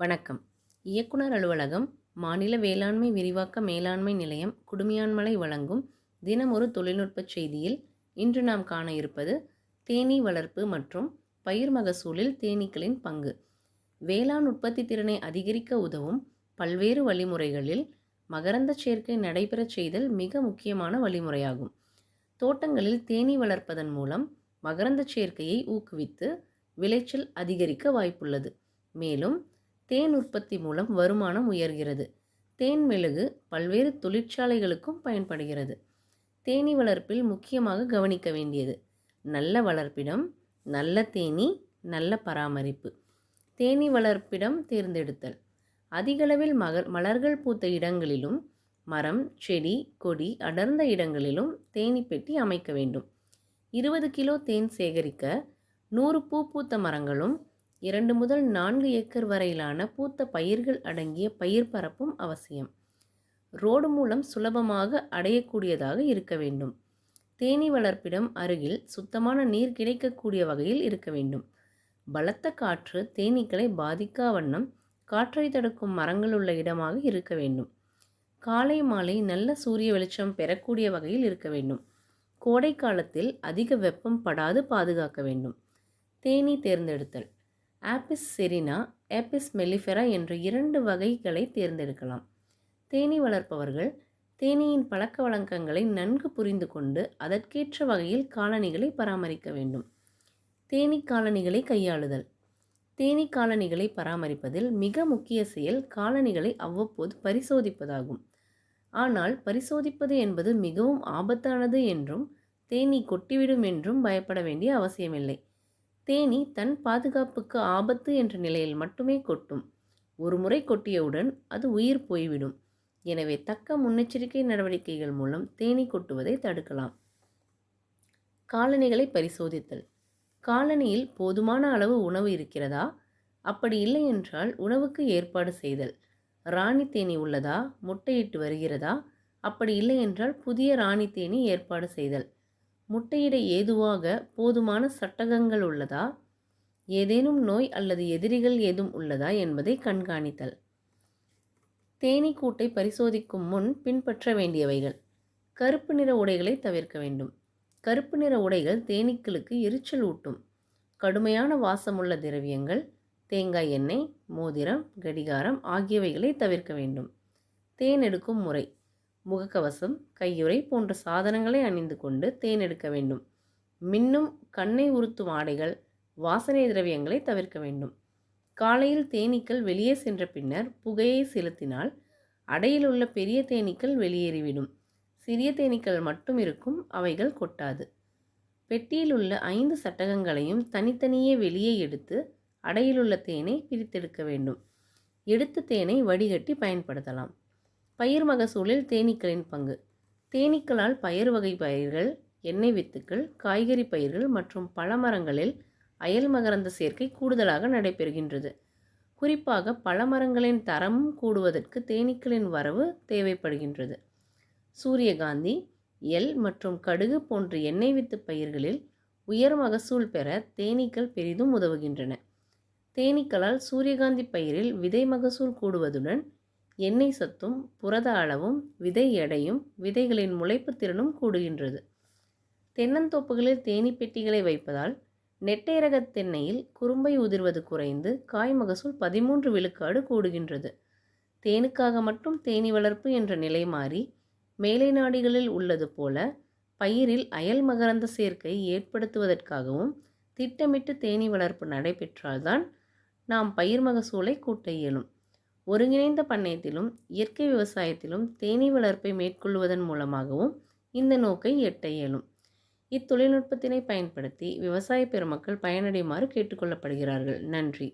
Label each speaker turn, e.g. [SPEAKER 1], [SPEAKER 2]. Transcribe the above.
[SPEAKER 1] வணக்கம். இயக்குனர் அலுவலகம் மாநில வேளாண்மை விரிவாக்க மேலாண்மை நிலையம் குடுமியான்மலை வழங்கும் தினமொரு தொழில்நுட்ப செய்தியில் இன்று நாம் காண இருப்பது தேனீ வளர்ப்பு மற்றும் பயிர் மகசூலில் தேனீக்களின் பங்கு. வேளாண் உற்பத்தி திறனை அதிகரிக்க உதவும் பல்வேறு வழிமுறைகளில் மகரந்த சேர்க்கை நடைபெறச் செய்தல் மிக முக்கியமான வழிமுறையாகும். தோட்டங்களில் தேனீ வளர்ப்பதன் மூலம் மகரந்த சேர்க்கையை ஊக்குவித்து விளைச்சல் அதிகரிக்க வாய்ப்புள்ளது. மேலும் தேன் உற்பத்தி மூலம் வருமானம் உயர்கிறது. தேன் மெழுகு பல்வேறு தொழிற்சாலைகளுக்கும் பயன்படுகிறது. தேனீ வளர்ப்பில் முக்கியமாக கவனிக்க வேண்டியது நல்ல வளர்ப்பிடம் நல்ல தேனீ நல்ல பராமரிப்பு. தேனீ வளர்ப்பிடம் தேர்ந்தெடுத்தல். அதிகளவில் மகர் மலர்கள் பூத்த இடங்களிலும் மரம் செடி கொடி அடர்ந்த இடங்களிலும் தேனி பெட்டி அமைக்க வேண்டும். இருபது கிலோ தேன் சேகரிக்க நூறு பூ பூத்த மரங்களும் இரண்டு முதல் நான்கு ஏக்கர் வரையிலான பூத்த பயிர்கள் அடங்கிய பயிர் பரப்பும் அவசியம். ரோடு மூலம் சுலபமாக அடையக்கூடியதாக இருக்க வேண்டும். தேனீ வளர்ப்பிடம் அருகில் சுத்தமான நீர் கிடைக்கக்கூடிய வகையில் இருக்க வேண்டும். பலத்த காற்று தேனீக்களை பாதிக்கா வண்ணம் காற்றை தடுக்கும் மரங்கள் உள்ள இடமாக இருக்க வேண்டும். காலை மாலை நல்ல சூரிய வெளிச்சம் பெறக்கூடிய வகையில் இருக்க வேண்டும். கோடை காலத்தில் அதிக வெப்பம் படாது பாதுகாக்க வேண்டும். தேனீ தேர்ந்தெடுத்தல். ஆப்பிஸ் செரினா ஆப்பிஸ் மெலிஃபெரா என்ற இரண்டு வகைகளை தேர்ந்தெடுக்கலாம். தேனீ வளர்ப்பவர்கள் தேனீயின் பழக்க வழக்கங்களை நன்கு புரிந்து கொண்டு அதற்கேற்ற வகையில் காலணிகளை பராமரிக்க வேண்டும். தேனீ காலணிகளை கையாளுதல். தேனீ காலணிகளை பராமரிப்பதில் மிக முக்கிய செயல் காலணிகளை அவ்வப்போது பரிசோதிப்பதாகும். ஆனால் பரிசோதிப்பது என்பது மிகவும் ஆபத்தானது என்றும் தேனீ கொட்டிவிடும் என்றும் பயப்பட வேண்டிய அவசியமில்லை. தேனீ தன் பாதுகாப்புக்கு ஆபத்து என்ற நிலையில் மட்டுமே கொட்டும். ஒரு முறை கொட்டியவுடன் அது உயிர் போய்விடும். எனவே தக்க முன்னெச்சரிக்கை நடவடிக்கைகள் மூலம் தேனீ கொட்டுவதை தடுக்கலாம். காலணிகளை பரிசோதித்தல். காலனியில் போதுமான அளவு உணவு இருக்கிறதா? அப்படி இல்லை என்றால் உணவுக்கு ஏற்பாடு செய்தல். ராணி தேனி உள்ளதா? முட்டையிட்டு வருகிறதா? அப்படி இல்லை என்றால் புதிய ராணி தேனி ஏற்பாடு செய்தல். முட்டையிட ஏதுவாக போதுமான சட்டகங்கள் உள்ளதா? ஏதேனும் நோய் அல்லது எதிரிகள் ஏதும் உள்ளதா என்பதை கண்காணித்தல். தேனீ கூட்டை பரிசோதிக்கும் முன் பின்பற்ற வேண்டியவைகள். கருப்பு நிற உடைகளை தவிர்க்க வேண்டும். கருப்பு நிற உடைகள் தேனீக்களுக்கு எரிச்சல் ஊட்டும். கடுமையான வாசமுள்ள திரவியங்கள் தேங்காய் எண்ணெய் மோதிரம் கடிகாரம் ஆகியவைகளை தவிர்க்க வேண்டும். தேன் எடுக்கும் முறை. முகக்கவசம் கையுறை போன்ற சாதனங்களை அணிந்து கொண்டு தேன் எடுக்க வேண்டும். மின்னும் கண்ணை உறுத்தும் ஆடைகள் வாசனை திரவியங்களை தவிர்க்க வேண்டும். காலையில் தேனீக்கள் வெளியே சென்ற பின்னர் புகையை செலுத்தினால் அடையில் உள்ள பெரிய தேனீக்கள் வெளியேறிவிடும். சிறிய தேனீக்கள் மட்டும் இருக்கும் அவைகள் கொட்டாது. பெட்டியில் உள்ள ஐந்து சட்டகங்களையும் தனித்தனியே வெளியே எடுத்து அடையிலுள்ள தேனை பிரித்தெடுக்க வேண்டும். எடுத்த தேனை வடிகட்டி பயன்படுத்தலாம். பயிர் மகசூலில் தேனீக்களின் பங்கு. தேனீக்களால் பயிர் வகை பயிர்கள் எண்ணெய் வித்துக்கள் காய்கறி பயிர்கள் மற்றும் பழமரங்களில் அயல் மகரந்த சேர்க்கை கூடுதலாக நடைபெறுகின்றது. குறிப்பாக பழமரங்களின் தரமும் கூடுவதற்கு தேனீக்களின் வரவு தேவைப்படுகின்றது. சூரியகாந்தி எல் மற்றும் கடுகு போன்ற எண்ணெய் வித்து பயிர்களில் உயர் மகசூல் பெற தேனீக்கள் பெரிதும் உதவுகின்றன. தேனீக்களால் சூரியகாந்தி பயிரில் விதை மகசூல் கூடுவதுடன் எண்ணெய் சத்தும் புரத அளவும் விதை எடையும் விதைகளின் முளைப்பு திறனும் கூடுகின்றது. தென்னந்தோப்புகளில் தேனி பெட்டிகளை வைப்பதால் நெட்டை ரக தென்னையில் குறும்பை உதிர்வது குறைந்து காய் மகசூல் பதிமூன்று விழுக்காடு கூடுகின்றது. தேனுக்காக மட்டும் தேனி வளர்ப்பு என்ற நிலை மாறி மேலை நாடுகளில் உள்ளது போல பயிரில் அயல் மகரந்த சேர்க்கை ஏற்படுத்துவதற்காகவும் திட்டமிட்டு தேனி வளர்ப்பு நடைபெற்றால்தான் நாம் பயிர் மகசூலை கூட்ட இயலும். ஒருங்கிணைந்த பண்ணையத்திலும் இயற்கை விவசாயத்திலும் தேனீ வளர்ப்பை மேற்கொள்வதன் மூலமாகவும் இந்த நோக்கை எட்ட இயலும். இத்தொழில்நுட்பத்தினை பயன்படுத்தி விவசாய பெருமக்கள் பயனடையுமாறு கேட்டுக்கொள்ளப்படுகிறார்கள். நன்றி.